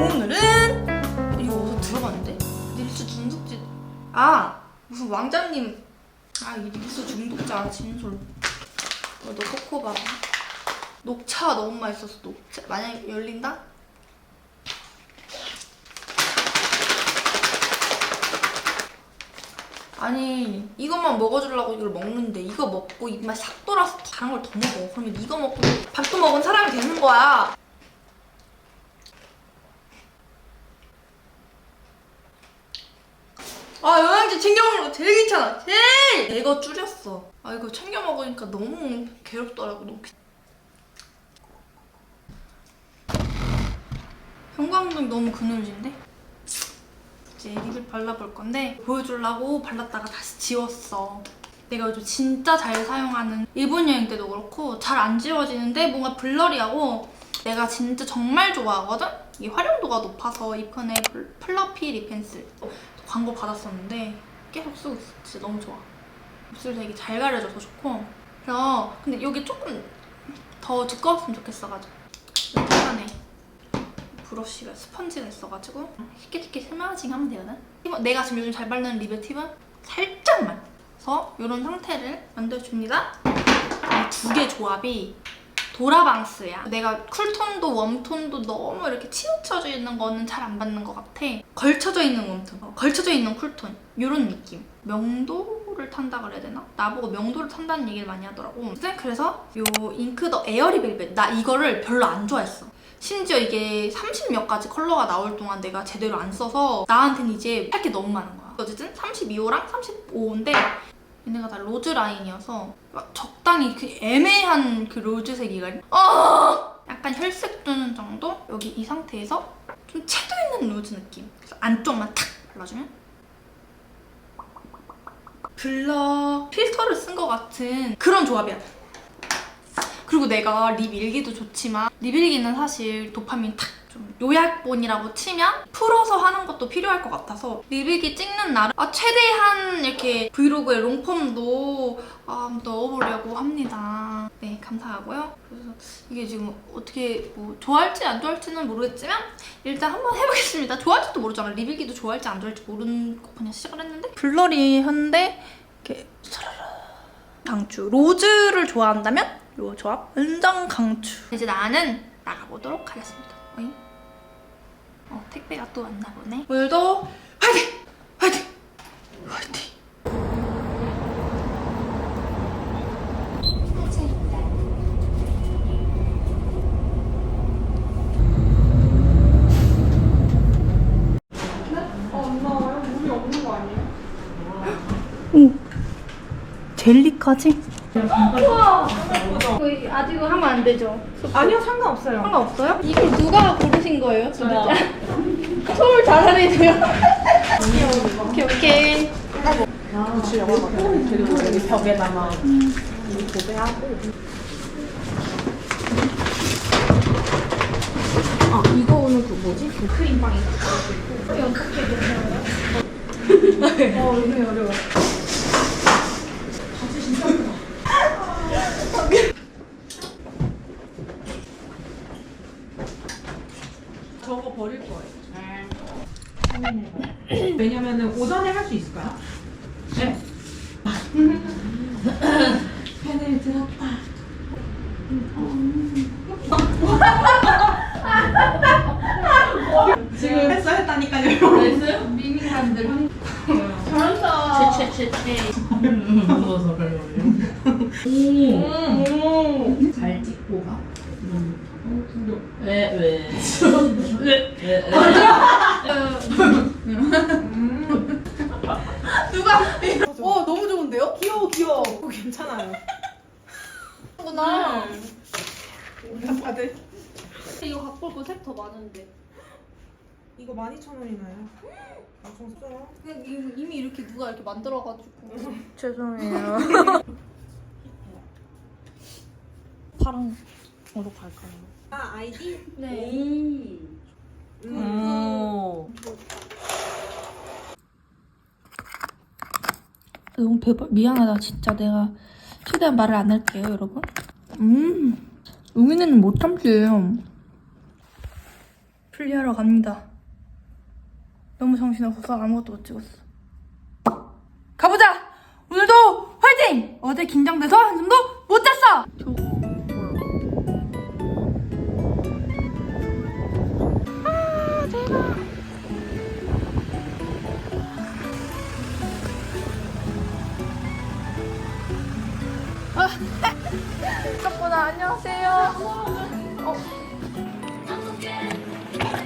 오늘은 이거 어디서 들어봤는데? 릴스 중독자 아 무슨 왕자님. 아이 릴스 중독자 진솔. 어, 너 코코바 녹차 너무 맛있었어 녹차 만약에 열린다? 아니 이것만 먹어주려고 이걸 먹는데 이거 먹고 입맛 싹 돌아서 다른 걸 더 먹어. 그러면 이거 먹고 밥도 먹은 사람이 되는 거야 아 영양제 챙겨 먹는 거 제일 귀찮아 제일 이거 줄였어 아 이거 챙겨 먹으니까 너무 괴롭더라고 너무 귀... 형광등 너무 그늘진데? 이제 립을 발라볼 건데 보여주려고 발랐다가 다시 지웠어 내가 요즘 진짜 잘 사용하는 일본 여행 때도 그렇고 잘 안 지워지는데 뭔가 블러리하고 내가 진짜 정말 좋아하거든? 이게 활용도가 높아서 이번에 플- 플러피 립 펜슬 광고 받았었는데 계속 쓰고 있어. 진짜 너무 좋아. 입술 되게 잘 가려져서 좋고. 그래서 근데 여기 조금 더 두꺼웠으면 좋겠어가지고 이렇게 안에 브러쉬가 스펀지가 있어가지고 쉽게 쉽게 스마징 하면 되거든. 내가 지금 요즘 잘 바르는 립의 팁은 살짝만. 그래서 이런 상태를 만들어줍니다. 이 두 개 조합이 도라방스야. 내가 쿨톤도 웜톤도 너무 이렇게 치우쳐져 있는 거는 잘 안 받는 것 같아. 걸쳐져 있는 웜톤, 어, 걸쳐져 있는 쿨톤 이런 느낌. 명도 를 탄다 그래야 되나? 나보고 명도를 탄다는 얘기를 많이 하더라고. 근데 그래서 요 잉크 더 에어리 벨벳 나 이거를 별로 안 좋아했어. 심지어 이게 30 몇 가지 컬러가 나올 동안 내가 제대로 안 써서 나한테는 이제 할 게 너무 많은 거야. 어쨌든 32호랑 35호인데 얘네가 다 로즈 라인이어서 막 적당히 그 애매한 그 로즈색이가 아 약간 혈색 도는 정도? 여기 이 상태에서 좀 채도 있는 로즈 느낌 그래서 안쪽만 탁 발라주면 블러 필터를 쓴 것 같은 그런 조합이야 그리고 내가 립 일기도 좋지만 립 일기는 사실 도파민 탁 좀 요약본이라고 치면 풀어서 하는 것도 필요할 것 같아서 립 일기 찍는 날은 아, 최대한 이렇게 브이로그에 롱폼도 아, 넣어보려고 합니다. 네, 감사하고요. 그래서 이게 지금 어떻게 뭐 좋아할지 안 좋아할지는 모르겠지만 일단 한번 해보겠습니다. 좋아할지도 모르잖아. 립 일기도 좋아할지 안 좋아할지 모르는 거 그냥 시작을 했는데 블러리 현대 이렇게 사라라 강추. 로즈를 좋아한다면 요 조합 은정 강추. 이제 나는 나가보도록 하겠습니다. 어잉? 어 택배가 또 왔나 보네. 오늘도 화이팅! 화이팅! 화이팅! 우와! 이거 아직 하면 안 되죠? 아니요 상관없어요. 상관없어요? 이걸 누가 고르신 거예요, 진짜? 서울 잘하네요. 오케이, 오케이. 그리고 여기 벽에다가 이 도배하고. 아 이거 오늘 그 뭐지? 그 크림빵이. 어 이거 어려워. 바지 진짜 크다. 저거 버릴 거예요. 왜냐면은 오전에 할 수 있을까요? 네. 펜을 들었다. 지금 했어 했다니까요. 했어요? 미국 사람들 한 잘한다. 채채채채. 무서워서 그래요. 음. 잘 찍고 가. 왜, 왜? 왜? 왜? 누가? 어 너무 좋은데요? 귀여워 귀여워. 어, 괜찮아요. 구나. 다들 이거 갖고 올거 색 더 많은데. 이거 12,000원이나요? 엄청 써요. 그냥 이- 이미 이렇게 누가 이렇게 만들어가지고. 죄송해요. 파랑으로 갈까요? 아 아이디? 네. 오. 너무 배불 미안하다 진짜 내가 최대한 말을 안 할게요 여러분 음 웅이는 못 참지 플리하러 갑니다. 너무 정신없어서 아무것도 못 찍었어. 가보자! 오늘도 화이팅! 어제 긴장돼서 한숨도 못 잤어! 뭐야? 아, 대박! 아, 생각보다 안녕하세요. 어.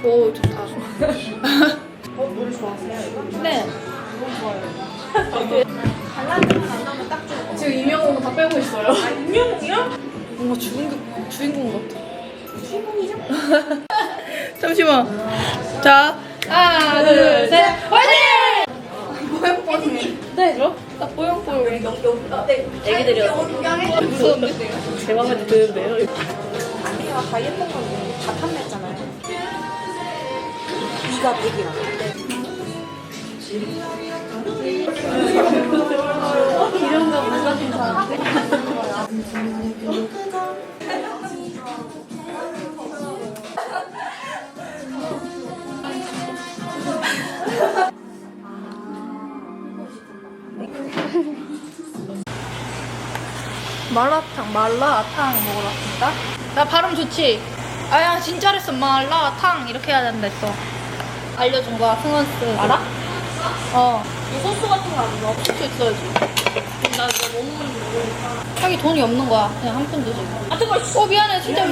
오, 좋다. 어, 노래 좋아하세요, 이거? 네. 너무 좋아요. 발라드만 안 나오면 딱 좋은 지금 이명웅 다 빼고 있어요. 아, 임영웅이요? 뭔가 주인공, 주인공 같아. 주인공이죠? 잠시만. 자, 하나, 둘, 셋, 화이팅! 뽀용뽀용. 네, 저? 나 뽀용뽀용. 여기, 여기, 아, 네. 애기들이요. 구경해? 무서운데? 제 맘에도 드는데요. 아니요, 다 예쁜 건데. 다 탐냈잖아요. 이가 백이랑. 이런 거 누가 괜찮은데? 마라탕, 말라탕 먹으러 왔습니다. 나 발음 좋지? 아야 진짜 잘했어. 말라탕 이렇게 해야 된다 했어. 알려준 거야 승원스. 알아? 어. 이 소스 같은 거안 넣어? 소스 있어야지. 나 이거 못 먹는데. 자기 돈이 없는 거야. 그냥 한 푼 주지. 아, 뜨거워. 어 미안해 진짜.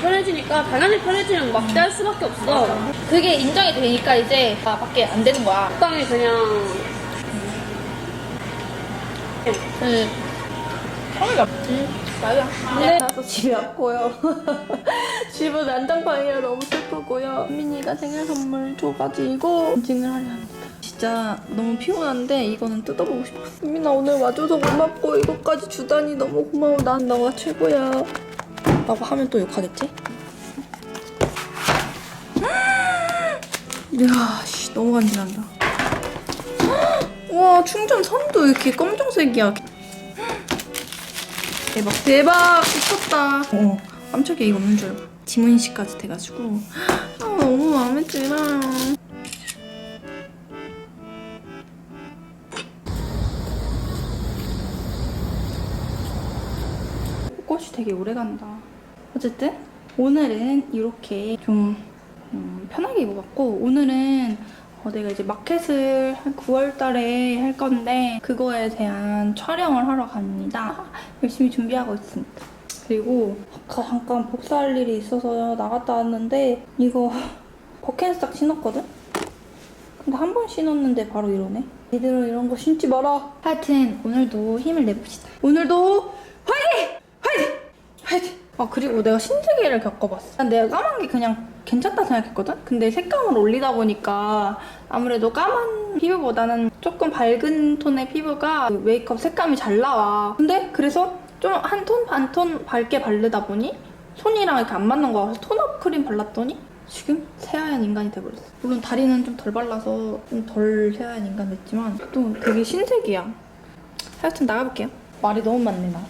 편해지니까, 당연히 편해지면 막대할 수밖에 없어. 그게 인정이 되니까 이제 아, 밖에 안 되는 거야. 적당히 그냥. 응. 응. 맞아. 네. 나서 집에 왔고요. 집은 난장판이라 너무 슬프고요. 민이가 생일 선물 줘가지고 징을 하려 합니다. 진짜 너무 피곤한데 이거는 뜯어보고 싶었어. 민아 오늘 와줘서 고맙고 이것까지 주다니 너무 고마워. 난 너가 최고야. 라고 하면 또 욕하겠지? 이야, 씨, 너무 간지난다. 와, 충전 선도 이렇게 검정색이야. 대박 대박 미쳤다 어 깜짝이야 이거 없는 줄 알고 지문인식까지 돼가지고 아 너무 마음에 들어 꽃이 되게 오래 간다 어쨌든 오늘은 이렇게 좀 음, 편하게 입어봤고 오늘은 어, 내가 이제 마켓을 한 9월 달에 할 건데 그거에 대한 촬영을 하러 갑니다. 열심히 준비하고 있습니다. 그리고 아까 잠깐 복사할 일이 있어서 나갔다 왔는데 이거 버켄스탁 신었거든? 근데 한 번 신었는데 바로 이러네. 니들은 이런 거 신지 마라. 하여튼 오늘도 힘을 내봅시다. 오늘도! 화이팅! 화이팅! 아 그리고 내가 신세계를 겪어봤어. 난 내가 까만 게 그냥 괜찮다 생각했거든? 근데 색감을 올리다 보니까 아무래도 까만 피부보다는 조금 밝은 톤의 피부가 그 메이크업 색감이 잘 나와. 근데 그래서 좀 한 톤, 반 톤 밝게 바르다 보니 손이랑 이렇게 안 맞는 거 같아서 톤업 크림 발랐더니 지금 새하얀 인간이 돼버렸어. 물론 다리는 좀 덜 발라서 좀 덜 새하얀 인간 됐지만 또 되게 신세계야. 하여튼 나가볼게요. 말이 너무 많네 나.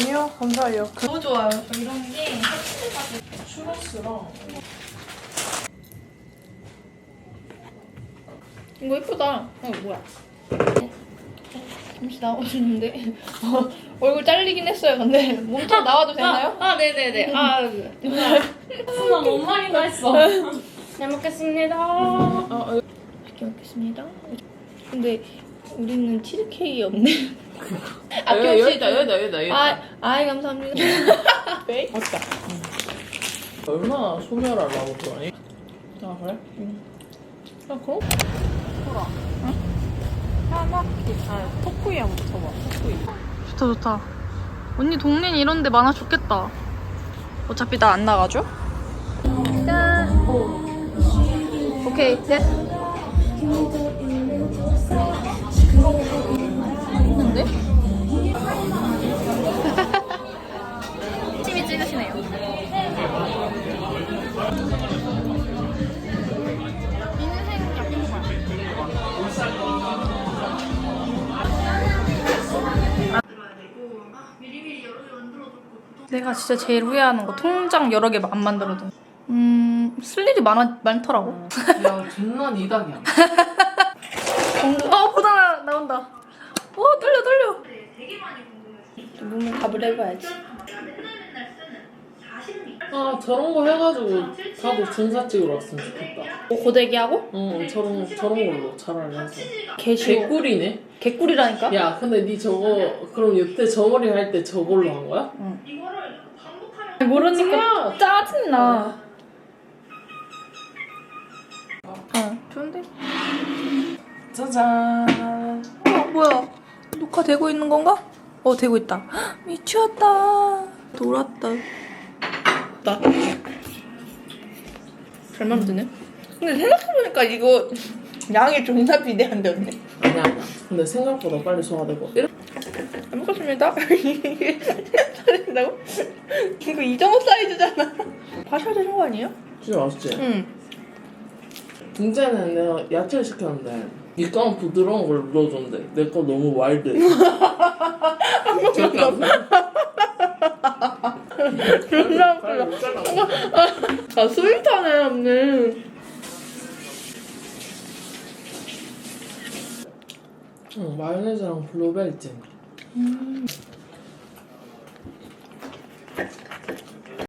아니요, 감사해요. 너무 좋아요. 저 이런 게 추러스랑. 이거 예쁘다. 어 뭐야? 잠시 나와주는데 어, 얼굴 잘리긴 했어요. 근데 몸통 나와도 되나요? 아, 네네네. 아, 수나 뭔 말인가 했어. 잘 먹겠습니다. 맛있게 먹겠습니다. 근데 우리는 치즈케이크 없네. 아껴주시죠. 여기다, 여기다, 여기다, 여기다. 아, 아이 감사합니다. 맞다. 얼마나 소멸 하려고 그러니? 아, 그래? 응. 아, 그럼? 하나. 아, 토쿠이 한번 쳐봐. 토쿠이. 좋다 좋다. 언니 동네는 이런 데 많아 좋겠다. 어차피 나 안 나가죠? 짠. 오케이 맛있는데? 침이 찍으시네요. 내가 진짜 제일 후회하는 거 통장 여러 개 안 만들어둔. 음쓸 일이 많아 많더라고. 야 존나 니당이야. 어 보다 나온다. 어, 떨려, 떨려. 몸을 답을 해봐야지. 아 저런 거 해가지고 나도 군사 찍으러 왔으면 좋겠다. 뭐 고데기하고? 어 저런 저런 걸로 차라리 해서. 개쉬워. 개꿀이네. 개꿀이라니까? 야 근데 니 저거 그럼 이때 저머리 할 때 저걸로 한 거야? 모르니까 짜증나. 어, 좋은데? 짜잔. 어, 뭐야? 녹화되고 있는 건가? 어, 되고 있다. 헉, 미쳤다. 돌았다. 나. 잘 만드네. 근데 생각해보니까 이거 양이 존나 비대한데, 언니. 아니야. 근데 생각보다 빨리 소화되고. 이렇게 잘 먹겠습니다. 이게 살인다고? 이거 이정호 사이즈잖아. 과셔야 되는 거 아니에요? 진짜 맛있지? 응. 등제는 내가 야채를 시켰는데 니꺼 부드러운 걸 눌러줬는데 내거 너무 와일드해. 절대 안 돼. 존나 웃겨. 아, 스윗하네, 언니. 응, 마요네즈랑 블루베리 찜. 음.